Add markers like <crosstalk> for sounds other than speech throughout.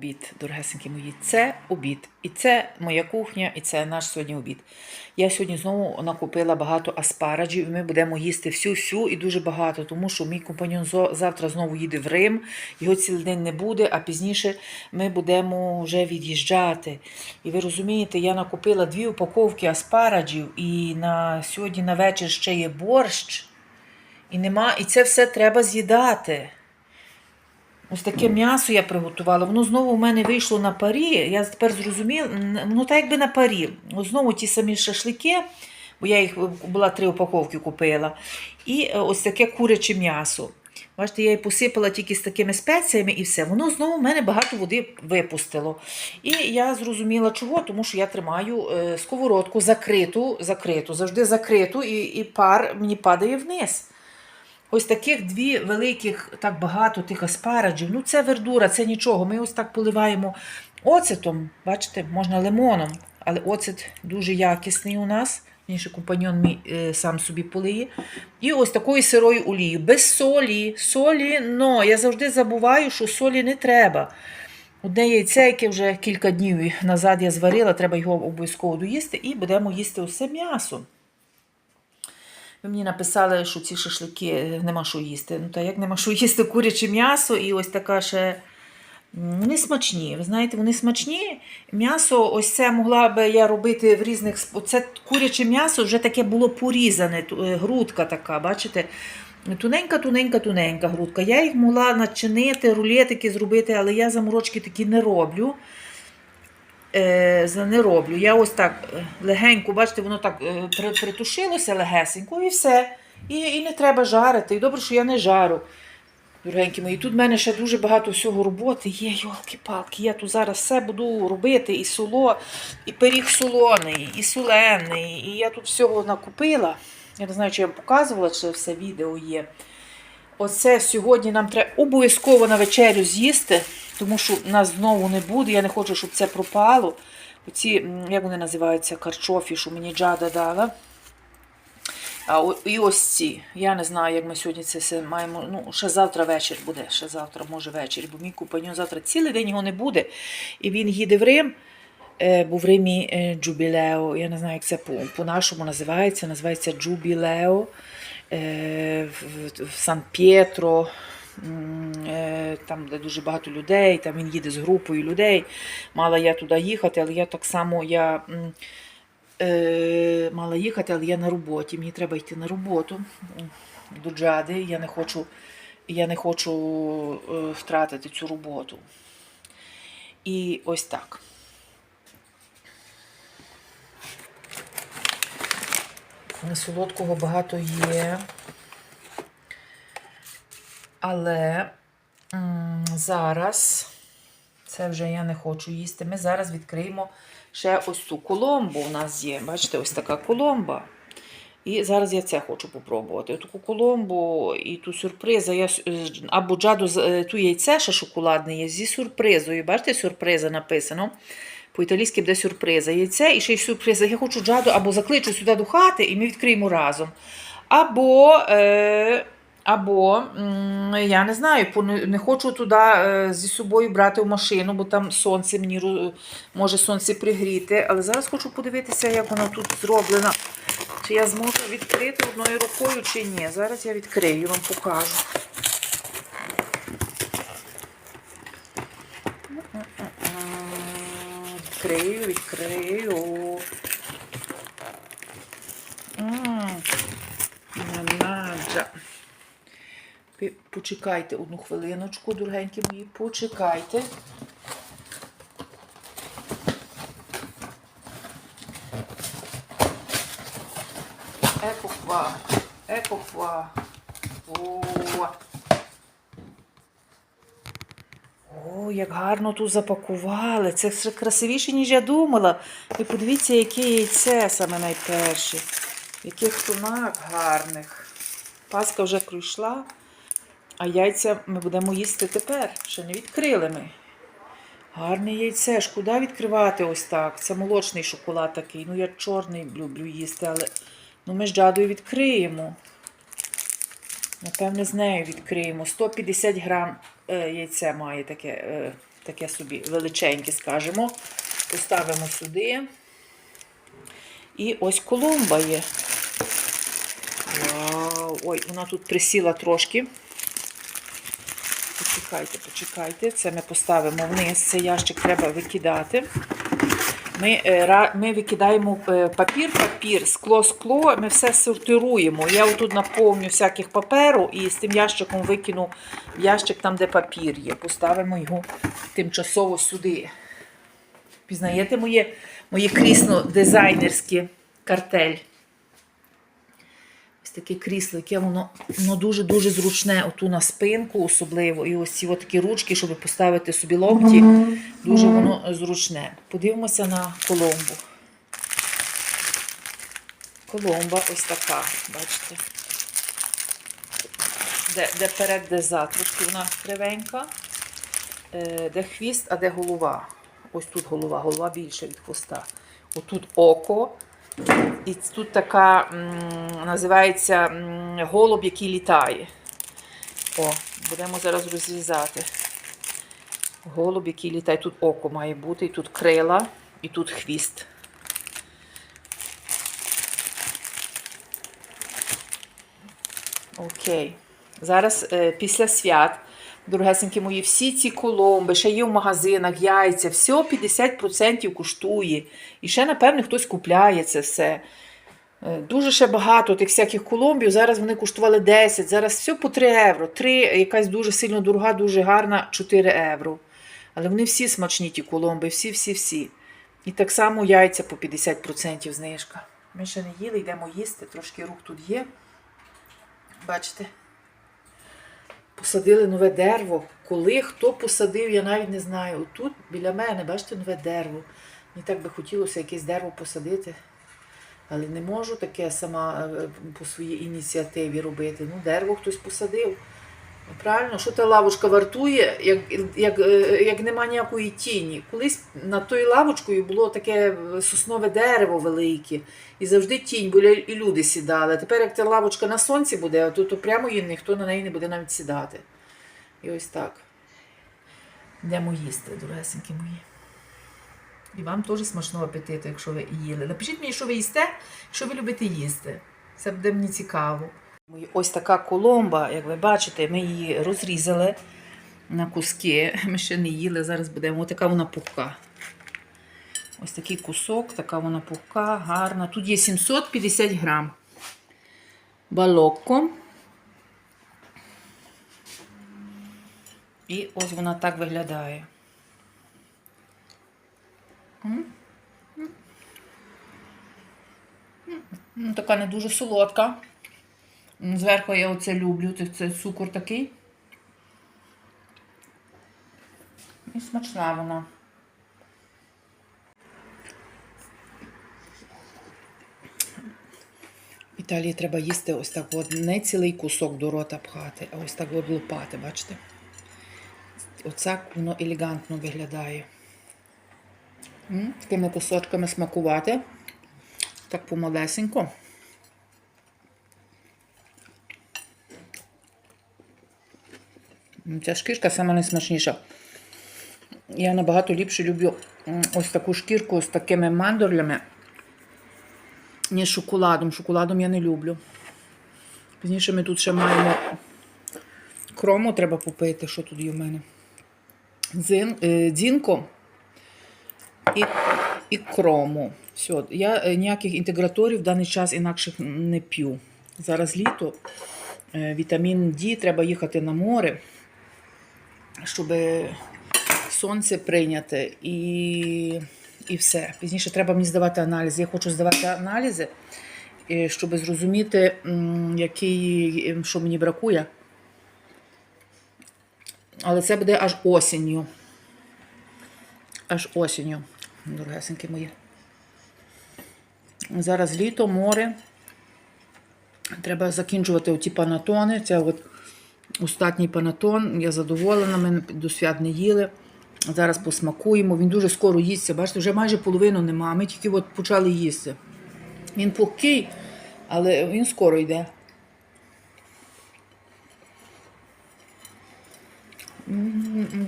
обід, дорогесенькі мої. Це обід. І це моя кухня, і це наш сьогодні обід. Я сьогодні знову накупила багато аспараджів, і ми будемо їсти всю-всю і дуже багато, тому що мій компаньон завтра знову їде в Рим, його цілий день не буде, а пізніше ми будемо вже від'їжджати. І ви розумієте, я накупила дві упаковки аспараджів, і на сьогодні на вечір ще є борщ. І нема, і це все треба з'їдати. Ось таке м'ясо я приготувала. Воно знову в мене вийшло на парі. Я тепер зрозуміла, н- воно так якби на парі. Знову ті самі шашлики, бо я їх була три упаковки купила. І е, ось таке куряче м'ясо. Бачите, я її посипала тільки з такими спеціями і все. Воно знову в мене багато води випустило. І я зрозуміла, чого, тому що я тримаю е, сковородку закриту, закриту, завжди закриту, і, і пар мені падає вниз. Ось таких дві великих, так багато тих аспараджів. Ну, це вердура, це нічого. Ми ось так поливаємо оцетом, бачите, можна лимоном, але оцет дуже якісний у нас. Інший компаньон мій е, сам собі полиє. І ось такою сирою олією. Без солі. Солі, но я завжди забуваю, що солі не треба. Одне яйце, яке вже кілька днів назад я зварила, треба його обов'язково доїсти, і будемо їсти усе м'ясо. Ви мені написали, що ці шашлики е, нема що їсти. Ну, та як нема що <laughs> їсти куряче м'ясо і ось така ще. Вони смачні. Ви знаєте, вони смачні. М'ясо, ось це могла би я робити в різних. Це куряче м'ясо вже таке було порізане, е, грудка така, бачите? Туненька, туненька, туненька грудка. Я їх могла начинити, рулетики зробити, але я заморочки такі не роблю. Е, не роблю. Я ось так е, легенько, бачите, воно так е, притушилося легесенько і все. І, і не треба жарити. І добре, що я не жару. Дорогенькі мої, тут в мене ще дуже багато всього роботи є, йолки-палки. Я тут зараз все буду робити, і соло, і пиріг солоний, і солений. І я тут всього накупила. Я не знаю, чи я вам показувала, чи все відео є. Оце сьогодні нам треба обов'язково на вечерю з'їсти, тому що нас знову не буде. Я не хочу, щоб це пропало. Оці, як вони називаються, карчофі, що мені джада дала. А і ось ці. Я не знаю, як ми сьогодні це все маємо. Ну, ще завтра вечір буде, ще завтра, може вечір, бо мій компаньон завтра цілий день його не буде. І він їде в Рим. Е, Бо в Римі е, Джубілео, я не знаю, як це по- по-нашому називається. Називається Джубілео е, в, Сан-П'єтро, там, де дуже багато людей, там він їде з групою людей. Мала я туди їхати, але я так само я, е, мала їхати, але я на роботі. Мені треба йти на роботу до Джади. Я не хочу, я не хочу е, втратити цю роботу. І ось так. Солодкого багато є. Але м, зараз це вже я не хочу їсти. Ми зараз відкриємо ще ось цю коломбу. У нас є. Бачите, ось така коломба. І зараз я це хочу попробувати. Таку коломбу і ту сюрпризу. Я, е, або джаду е, ту яйце ще шоколадне є зі сюрпризою. Бачите, сюрприза написано. По-італійськи буде сюрприза. Яйце і ще й сюрприза. Я хочу джаду або закличу сюди до хати, і ми відкриємо разом. Або, е, або я не знаю, не хочу туди е, зі собою брати в машину, бо там сонце мені може сонце пригріти. Але зараз хочу подивитися, як воно тут зроблено. Чи я зможу відкрити одною рукою, чи ні. Зараз я відкрию, вам покажу. Відкрию, відкрию. М, Нанаджа. Ви Почекайте одну хвилиночку, дорогенькі мої, почекайте. Ecco qua. О, О, як гарно тут запакували. Це ще красивіше, ніж я думала. Ви подивіться, яке яйце саме найперше. В яких тонах гарних. Паска вже пройшла, а яйця ми будемо їсти тепер. Ще не відкрили ми. Гарне яйце. Шкода відкривати ось так. Це молочний шоколад такий. Ну, я чорний люблю їсти, але ну, ми з джадою відкриємо. Напевне, з нею відкриємо. 150 грам е, яйця має таке, е, таке собі величеньке, скажімо. Поставимо сюди. І ось колумба є. Вау! Ой, вона тут присіла трошки. Почекайте, почекайте. Це ми поставимо вниз. Цей ящик треба викидати. Ми, е, ми викидаємо е, папір, папір, скло, скло, ми все сортируємо. Я отут наповню всяких паперу і з тим ящиком викину ящик там, де папір є. Поставимо його тимчасово сюди. Пізнаєте моє, моє крісло дизайнерське картель. Ось таке крісло, яке воно, воно дуже-дуже зручне, оту на спинку особливо. І ось ці от такі ручки, щоб поставити собі локті, дуже воно зручне. Подивимося на коломбу. Коломба ось така, бачите. Де, де перед, де зад. Трошки вона кривенька. Е, Де хвіст, а де голова. Ось тут голова, голова більше від хвоста. Отут око. І тут така називається голуб, який літає. О, будемо зараз розрізати. Голуб, який літає. Тут око має бути, і тут крила, і тут хвіст. Окей. Зараз е, після свят, дорогесенькі мої, всі ці коломби, ще є в магазинах, яйця, все 50% коштує. І ще, напевне, хтось купляє це все. Е, Дуже ще багато тих всяких коломбів. Зараз вони коштували 10, зараз все по 3 євро. 3, якась дуже сильно дорога, дуже гарна 4 євро. Але вони всі смачні, ті коломби, всі-всі-всі. І так само яйця по 50% знижка. Ми ще не їли, йдемо їсти, трошки рук тут є. Бачите? Посадили нове дерево. Коли хто посадив, я навіть не знаю. Тут біля мене, бачите, нове дерево. Мені так би хотілося якесь дерево посадити. Але не можу таке сама е, по своїй ініціативі робити. Ну, дерево хтось посадив. Ну, Правильно, що та лавочка вартує, як, як, е, як нема ніякої тіні. Колись над тою лавочкою було таке соснове дерево велике, і завжди тінь, бо і люди сідали. Тепер, як ця лавочка на сонці буде, то, то прямо її ніхто на неї не буде навіть сідати. І ось так. Йдемо їсти, дорогесенькі мої. І вам теж смачного апетиту, якщо ви їли. Напишіть мені, що ви їсте, якщо ви любите їсти. Це буде мені цікаво. Ось така коломба, як ви бачите, ми її розрізали на куски. Ми ще не їли, зараз будемо. Ось така вона пухка. Ось такий кусок, така вона пухка, гарна. Тут є 750 грам. Балокко. І ось вона так виглядає. Така не дуже солодка. М, Зверху я оце люблю, це, цукор такий. І смачна вона. В Італії треба їсти ось так от не цілий кусок до рота пхати, а ось так от лупати, бачите? Оце воно елегантно виглядає. М, Такими кусочками смакувати. Так помалесенько. Ця шкірка сама найсмачніша. Я набагато ліпше люблю ось таку шкірку з такими мандорлями, ніж шоколадом. Шоколадом я не люблю. Пізніше ми тут ще маємо крому, треба попити, що тут є в мене. Дзин, е, дзінко і, і крому. Все. Я е, ніяких інтеграторів в даний час інакших не п'ю. Зараз літо, е, вітамін Д, треба їхати на море, щоб сонце прийняти і, і все. Пізніше треба мені здавати аналізи. Я хочу здавати аналізи, е, щоб зрозуміти, який, що мені бракує. Але це буде аж осінню. Аж осінню, дорогесенькі мої. Зараз літо, море. Треба закінчувати оті панатони. Це от остатній панатон. Я задоволена, ми до свят не їли. Зараз посмакуємо. Він дуже скоро їсться. Бачите, вже майже половину нема. Ми тільки от почали їсти. Він пухкий, але він скоро йде.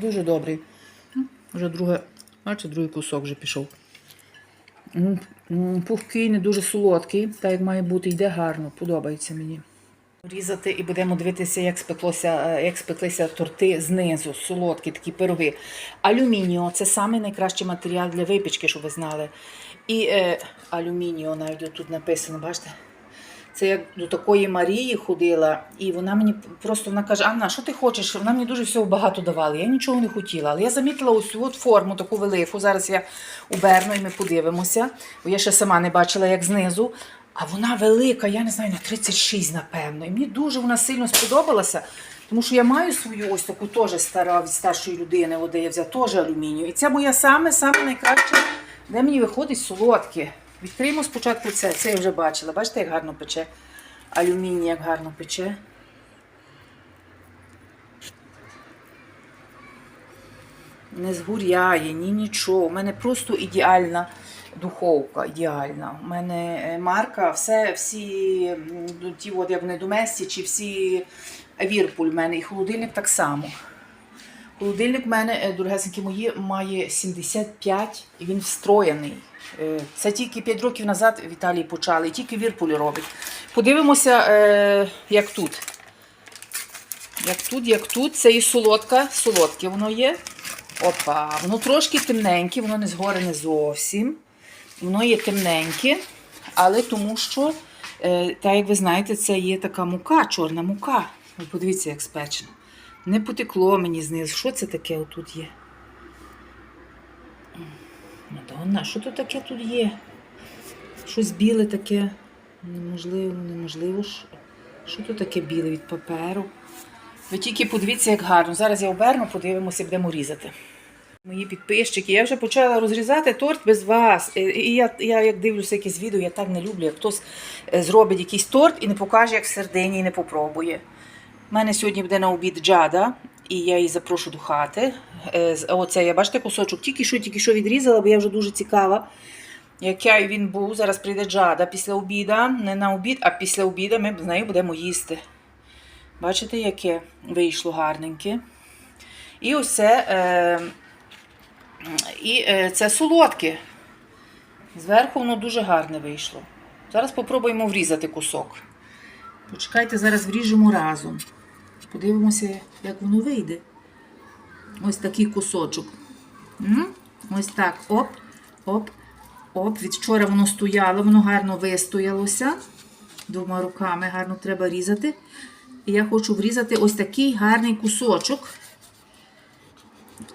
Дуже добрий. Вже друге, бачите, другий кусок вже пішов. Пухкий, не дуже солодкий, так як має бути, йде гарно, подобається мені. Різати і будемо дивитися, як спеклося, е, як спеклися торти знизу, солодкі такі пироги. Алюмініо це самий найкращий матеріал для випічки, щоб ви знали. І е, алюмініо навіть тут написано, бачите? Це я до такої Марії ходила, і вона мені просто вона каже: Анна, що ти хочеш? Вона мені дуже всього багато давала. Я нічого не хотіла. Але я замітила ось цю от форму таку велику. Зараз я уберну і ми подивимося. Бо я ще сама не бачила, як знизу. А вона велика, я не знаю, на 36, напевно. І мені дуже вона сильно сподобалася. Тому що я маю свою ось таку теж стара від старшої людини, от де я взяла теж алюмінію. І це моя саме саме найкраще, де мені виходить солодке. Відкриємо спочатку це. Це я вже бачила. Бачите, як гарно пече. Алюміній як гарно пече. Не згуряє, ні нічого. У мене просто ідеальна духовка. Ідеальна. У мене е, марка, все, всі ті, от, як вони доместі, чи всі Вірпуль в мене, і холодильник так само. Холодильник в мене, е, дорогесенькі мої, має 75 і він встроєний. Е, Це тільки 5 років назад в Італії почали, тільки Вірпуль робить. Подивимося, як тут. Як тут, як тут, це і солодка, солодке воно є. Опа, воно трошки темненьке, воно не згорене зовсім. Воно є темненьке, але тому що, е, так як ви знаєте, це є така мука, чорна мука. Ви подивіться, як спечено. Не потекло мені знизу. Що це таке отут є? Мадонна, що тут таке тут є? Щось біле таке. Неможливо, неможливо. Що тут таке біле від паперу? Ви тільки подивіться, як гарно. Зараз я оберну, подивимося, будемо різати. Мої підписчики, я вже почала розрізати торт без вас. Е, І я, я як дивлюся якісь відео, я так не люблю, як хтось е, зробить якийсь торт і не покаже, як в середині, і не попробує. У мене сьогодні буде на обід джада, і я її запрошу до хати. Е, Оце я бачите кусочок, тільки що, тільки що відрізала, бо я вже дуже цікава. Який він був, зараз прийде джада після обіда, не на обід, а після обіда ми з нею будемо їсти. Бачите, яке вийшло гарненьке. І ось це, е, і е, це солодке. Зверху воно дуже гарне вийшло. Зараз спробуємо врізати кусок. Почекайте, зараз вріжемо разом. Подивимося, як воно вийде. Ось такий кусочок. Ось так. Оп, оп, оп. Від вчора воно стояло, воно гарно вистоялося. Двома руками гарно треба різати. І я хочу врізати ось такий гарний кусочок.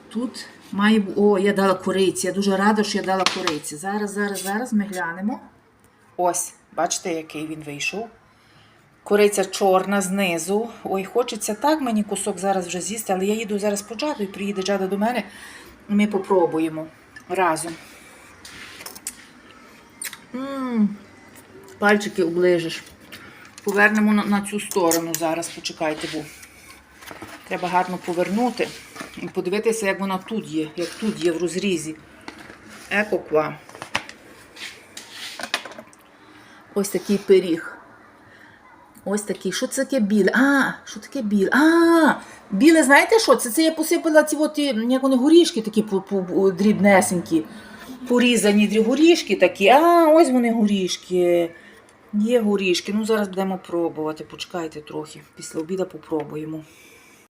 Тут має О, я дала кориці. Я дуже рада, що я дала кориці. Зараз, зараз, зараз ми глянемо. Ось, бачите, який він вийшов. Кориця чорна знизу. Ой, хочеться так мені кусок зараз вже з'їсти, але я їду зараз по джаду і приїде джада до мене. Ми попробуємо разом. м Пальчики оближеш. Повернемо на, на цю сторону зараз, почекайте, бо треба гарно повернути і подивитися, як вона тут є, як тут є в розрізі. Еко ква. Ось такий пиріг. Ось такий. Що це таке біле? А, що таке біле? А, біле, знаєте що? Це, це я посипала ці от, як вони горішки такі дрібнесенькі. Порізані горішки такі. А, ось вони горішки. Є горішки. Ну, зараз будемо пробувати. Почекайте трохи. Після обіду попробуємо.